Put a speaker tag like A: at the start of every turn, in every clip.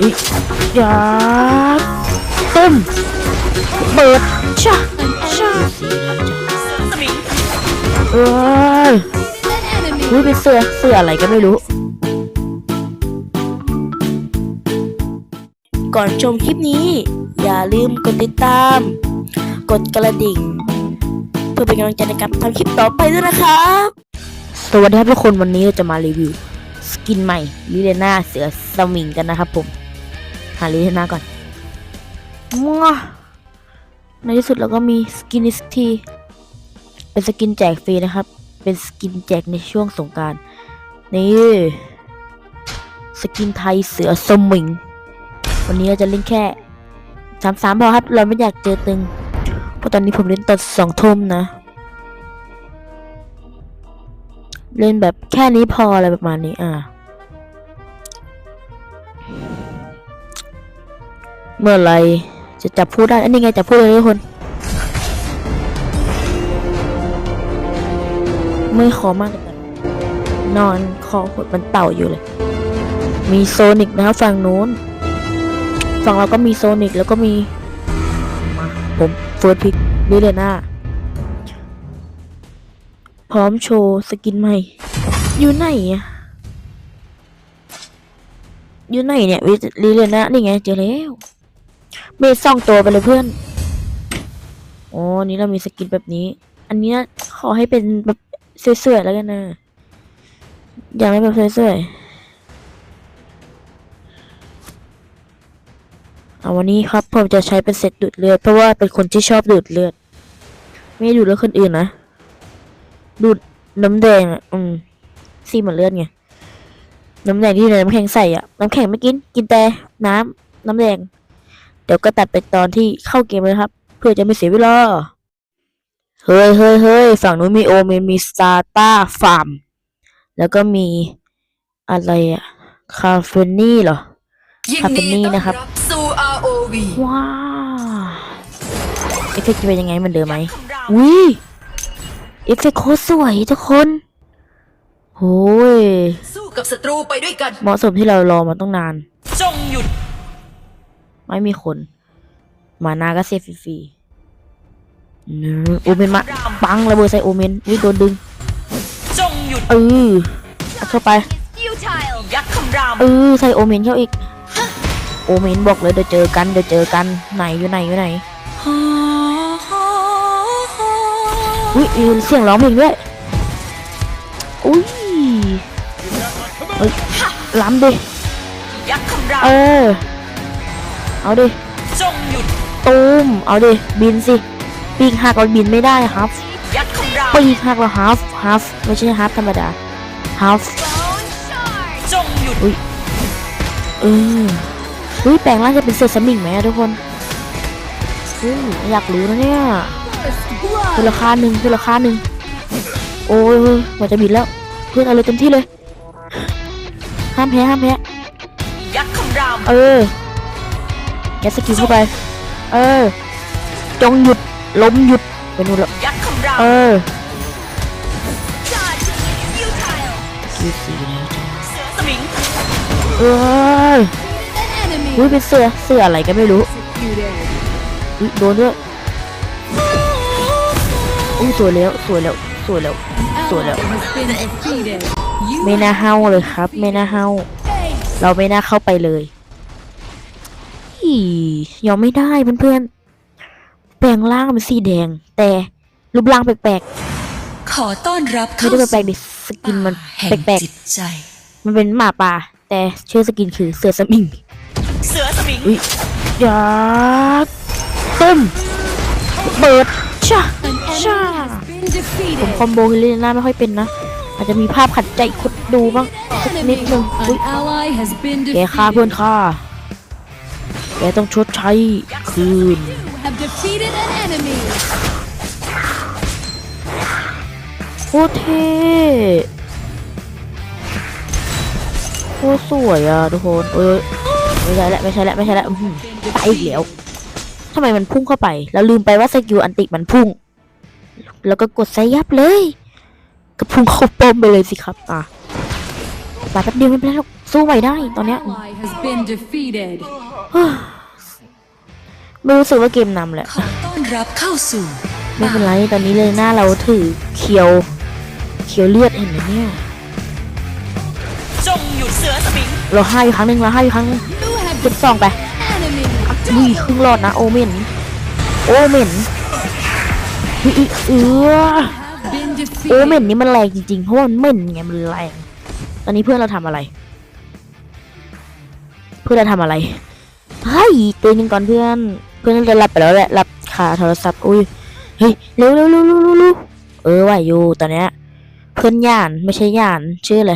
A: อุ๊ยยาตึ้มเปิดชะชะเอ้ยอุ้ยเป็นเสื้อเสื้ออะไรก็ไม่รู้ ก่อนชมคลิปนี้ อย่าลืมกดติดตาม กดกระดิ่ง เพื่อเป็นกำลังใจในการทำคลิปต่อไปด้วยนะครับ สวัสดีครับทุกคนวันนี้เราจะมารีวิวสกินใหม่ลิเลน่าเสือสมิงกันนะครับผม หาลิเลน่าก่อนมัวในที่สุดเราก็มีสกินิสทีเป็นสกินแจกฟรีนะครับ เป็นสกินแจกในช่วงสงการนี่สกินไทยเสือสมิง วันนี้เราจะเล่นแค่สามสามพอครับ เราไม่อยากเจอตึง เพราะตอนนี้ผมเล่นตอนสองทุ่มนะ เล่นแบบแค่นี้พออะไรประมาณนี้อ่า เมื่อไรจะจับพูดได้อันนี้ไงจับพูดเลยทุกคน ไม่ขอมากเลยนอนคอหดมันเต่าอยู่เลย มีโซนิกนะครับฝั่งนู้น ฝั่งเราก็มีโซนิกแล้วก็มีมาผมเฟิร์สพิกดิเลน่าพร้อมโชว์สกินใหม่ อยู่ไหนอะอยู่ไหนเนี่ยวิลีเลน่านี่ไงเจอแล้ว มซ่องตัวไปเลยเพื่อนโอ้นี่เรามีสกินแบบนี้ อันเนี้ยขอให้เป็นแบบสวยๆแล้วกันนะ อยากได้แบบสวยๆเอาวันนี้ครับผมจะใช้เป็นเซตดูดเลือด เพราะว่าเป็นคนที่ชอบดูดเลือด ไม่ดูดเลือดคนอื่นนะ ดูดน้ำแดงอะ อืมซีเหมือนเลือดไง น้ำแดงที่ในน้ำแข็งใส่อะ น้ำแข็งไม่กิน กินแต่น้ำน้ำแดง เดี๋ยวก็ตัดไปตอนที่เข้าเกมเลยครับ เพื่อจะไม่เสียเวลา เฮ้ยเฮ้ยเฮ้ยฝั่งนู้นมีโอเมนมีสตาร์ต้าฟาร์ม แล้วก็มีอะไรอะคาเฟนี่เหรอ
B: ยิน
A: คาเฟ
B: ดี
A: นี่
B: ต้อน
A: นะครับ
B: รับสู่ ROV
A: ว้าว เอฟเฟกต์จะเป็นยังไงเหมือนเดิมไหมวิเอฟเฟกต์โคตรสวยทุกคนโอ้ย
B: สู้กับศัตรูไปด้วยกัน
A: เหมาะสมที่เรารอมาต้องนาน
B: จงหยุด
A: ไม่มีคน มานาก็เซฟฟรีๆนึโอเมนมาปังระเบิดใส่โอเมนวิโดนดึง
B: จงหยุด
A: เออเอาเข้าไป
B: ยักษ์คำราม
A: เออใส่โอเมนเข้าอีก โอเมนบอกเลยเดี๋ยวเจอกันเดี๋ยวเจอกันไหนอยู่ไหนอยู่ไหนอุ้ยมีเสียงร้องเพลงด้วยอุ้ยเฮ้ยล้ำดิ
B: ยักษ์คำราม
A: เออ เอาดิ
B: จงหยุด
A: ตูมเอาดิบินสิปีกหักเราบินไม่ได้ครับ
B: ยักษ์คำราม
A: ปีกหักเราฮาฟฮาฟไม่ใช่ฮาฟธรรมดาฮาฟ
B: จงหยุด
A: เออเฮ้ยแปลงร่างจะเป็นเสือสมิงไหมอะทุกคนเฮ้ยอยากรู้นะเนี่ยคือราคาหนึ่งคือราคาหนึ่งโอ้ยเฮ้ยกว่าจะบินแล้ว เพื่อนเอาเลยเต็มที่เลยห้ามแพ้ห้ามแพ้
B: ยักษ์คำราม
A: เออ แกสกิลเข้าไป เออ จงหยุด ล้มหยุดไปนู่นแล้ว
B: ยักษ์คำราม
A: เออคิวสีแล้วจ้ะ
B: เสือสมิง
A: เอ้ยอุ้ยเป็นเสื้อเสื้ออะไรก็ไม่รู้อุ้ยโดนด้วยอุ้ยสวยแล้วสวยแล้วสวยแล้วสวยแล้วไม่น่าเฮาเลยครับ ไม่น่าเฮาเราไม่น่าเข้าไปเลยอี ยอมไม่ได้เพื่อนๆ แปลงร่างเป็นสีแดง แต่รูปร่างแปลก
B: ขอต้อนรับ
A: ๆไม่
B: เข้า
A: ได้แปลกๆดิสกินมัน
B: แห่ง
A: แปลก
B: จิตใจ
A: ๆมันเป็นหมาป่า แต่ชื่อสกินคือเสือสมิง
B: เสือสมิง
A: อุ้ยยาตึ้มเปิดชาชาผมคอมโบฮิลเลน่าไม่ค่อยเป็นนะอาจจะมีภาพขัดใจคนดูบ้างสักนิดนึงอุ้ย
C: An ally has been
A: แก
C: defeated.
A: ฆ่าเพื่อนข้า แกต้องชดใช้คืน โคตรเท่โคตรสวยอะทุกคนเอ้ยไม่ใช่แล้วไม่ใช่แล้วไม่ใช่แล้วอื้อหือตายอีกแล้วทำไมมันพุ่งเข้าไป แล้วลืมไปว่าสกิลอันติมันพุ่ง แล้วก็กดไซยับเลย ก็พุ่งเข้าป้อมไปเลยสิครับ อะตายแป๊บเดียวไม่เป็นไรหรอก สู้ใหม่ได้ตอนเนี้ย
C: Ally has been defeated.
A: ไม่รู้สึกว่าเกมนำแหละ
B: ขอต้อนรับเข้าสู่
A: ไม่เป็นไรตอนนี้เลยหน้าเราถือเขียว เขียวเลือดเห็นไหมเนี่ย
B: จงหยุดเสือสมิง
A: เราให้อีกครั้งหนึ่งเราให้อีกครั้งหนึ่ง
C: You have
A: เก็บซองไป
C: enemy.
A: อุ้ยครึ่งหลอดนะโอเมนโอเมนอุ้ยอุ๊ยเออ
C: Have been
A: โอเมน
C: defeated.
A: นี่มันแรงจริงๆเพราะว่ามันเหม็นไงมันแรงตอนนี้เพื่อนเราทำอะไรเพื่อนเราทำอะไรเฮ้ยตื่นหนึ่งก่อนเพื่อน เพื่อนจะหลับไปแล้วแหละหลับคาโทรศัพท์อุ้ยเฮ้ยเร็วเร็วเร็วเร็วเร็วเออไหวอยู่ตอนเนี้ยเพื่อนย่านไม่ใช่ย่านชื่ออะไร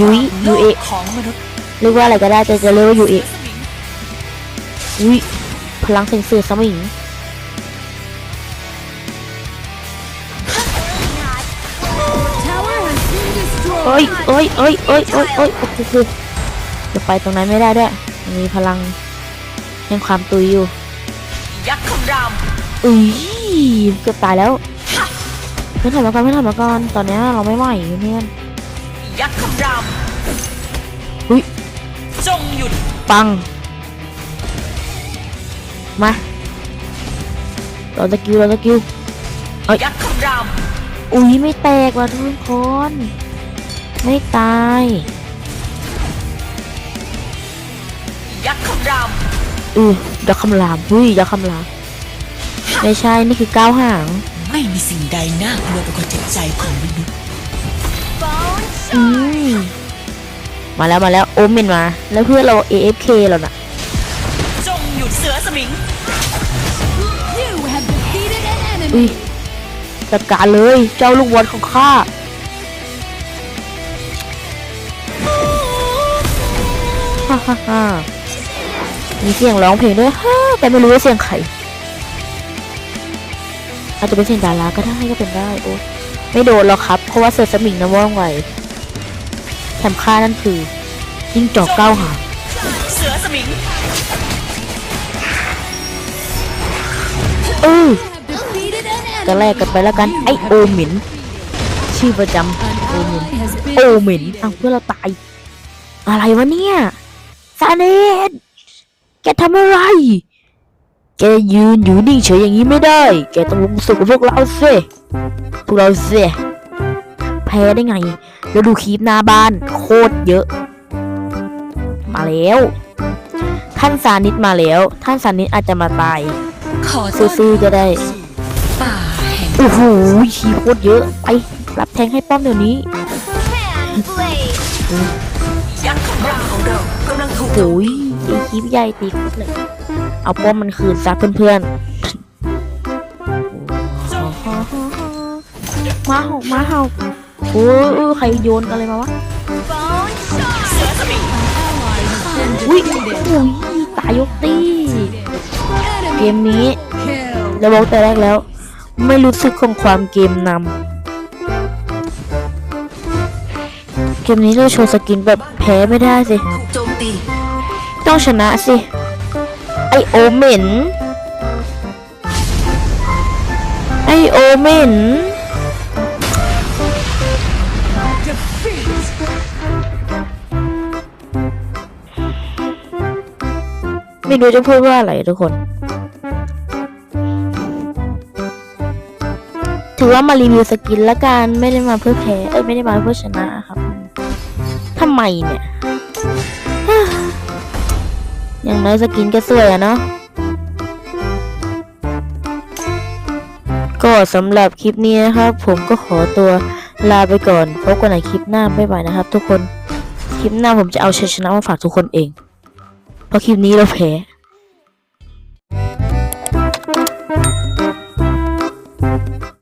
A: ยุยยูเอ
B: ของมนุษย์
A: เรียกว่าอะไรก็ได้แต่จะเรียกว่ายูเออุ้ยพลังเซ็งเสือสมิงเอ้ยเอ้ยเอ้ยเอ้ยเอ้ยเอ้ยโอ้โห จะไปตรงนั้นไม่ได้ด้วยมีพลังแห่งความตุยอยู่
B: ยักษ์คำราม
A: อุ้ยเกือบตายแล้วไม่ทำมาก่อนไม่ทำมาก่อนตอนเนี้ยเราไม่ไหวเพื่อน
B: ยักษ์คำราม
A: อุ้ย
B: จงหยุด
A: ปัง มาเราตะกิ้วเราตะกิ้ว
B: ยักษ์คำราม
A: อุ้ยไม่แตกว่ะทุกคน ไม่ตาย
B: ราม
A: อือยักษ์คำรามอุ้ยยักษ์คำรามไม่ใช่นี่คือก้าวหาง
B: ไม่มีสิ่งใดน่ากลัวไปกว่าจิตใจของมนุษย์
A: อืมมาแล้วมาแล้วโอมเมนมา แล้วเพื่อนเรา AFK แล้วน่ะ
B: จงหยุดเสือสมิง
C: You have defeated an
A: อุ้ย
C: enemy.
A: จัดการเลยเจ้าลูกบอลของข้าฮ่าฮ่าฮ่า มีเสียงร้องเพลงด้วยฮ่าแต่ไม่รู้ว่าเสียงใครอาจจะเป็นเสียงดาราก็ได้ก็เป็นได้โอ้ไม่โดนหรอกครับ เพราะว่าเสือสมิงนะว่องไวแถมค่านั่นคือยิ่งจอกเก้าหาง
B: เสือสมิง
A: เออ
C: You have defeated an
A: ก็แลก
C: enemy.
A: กันไปแล้วกันไอโอหมินชื่อประจำ
C: An
A: โอหมิน
C: ally has
A: โอ
C: been
A: เหม็นอ้าว
C: defeated.
A: เพื่อนเราตาย อะไรวะเนี่ยซาเนต แกทำอะไร แกยืนอยู่นิ่งเฉยอย่างนี้ไม่ได้ แกต้องลงสู้กับพวกเราสิพวกเราสิแพ้ได้ไง แล้วดูคลิปหน้าบ้าน โคตรเยอะ มาแล้ว ท่านสานิตมาแล้ว ท่านสานิตอาจจะมาตาย
B: ขอต้อน
A: ซื้อๆก็ได้
B: ป่าแห่ง
A: โอ้โหชีโคตรเยอะ ไป รับแทงให้ป้อมเดี๋ยวนี้
B: ยักษ์คำรามของเรากำลังถูก
A: โอ้ย ตีคลิปใหญ่ตีโคตรเลย เอาป้อมมันคืนซะเพื่อนๆมาเห่ามาเห่าโอ้ยใครโยนอะไรมาวะ
B: เสือสมิง
C: Ally has been
A: อุ้ย
C: defeated.
A: โอ้ยตายยกตีเก
C: Enemy
A: มนี้
C: kill.
A: เราบอกแต่แรกแล้ว ไม่รู้สึกของความเกมนำเกมนี้เราโชว์สกินแบบแพ้ไม่ได้สิ
B: ถูกโจมตี
A: ต้องชนะสิ ไอโอเมนไอโอเมนไม่รู้จะพูดว่าอะไรทุกคน ถือว่ามารีวิวสกินละกัน ไม่ได้มาเพื่อแพ้ เอ้ย ไม่ได้มาเพื่อชนะครับ ทำไมเนี่ย อย่างน้อยสกินก็สวยอะเนาะก็สำหรับคลิปนี้นะครับ ผมก็ขอตัวลาไปก่อนพบกันในคลิปหน้าบ๊ายบายนะครับ ทุกคนคลิปหน้าผมจะเอาชัยชนะมาฝากทุกคนเอง เพราะคลิปนี้เราแพ้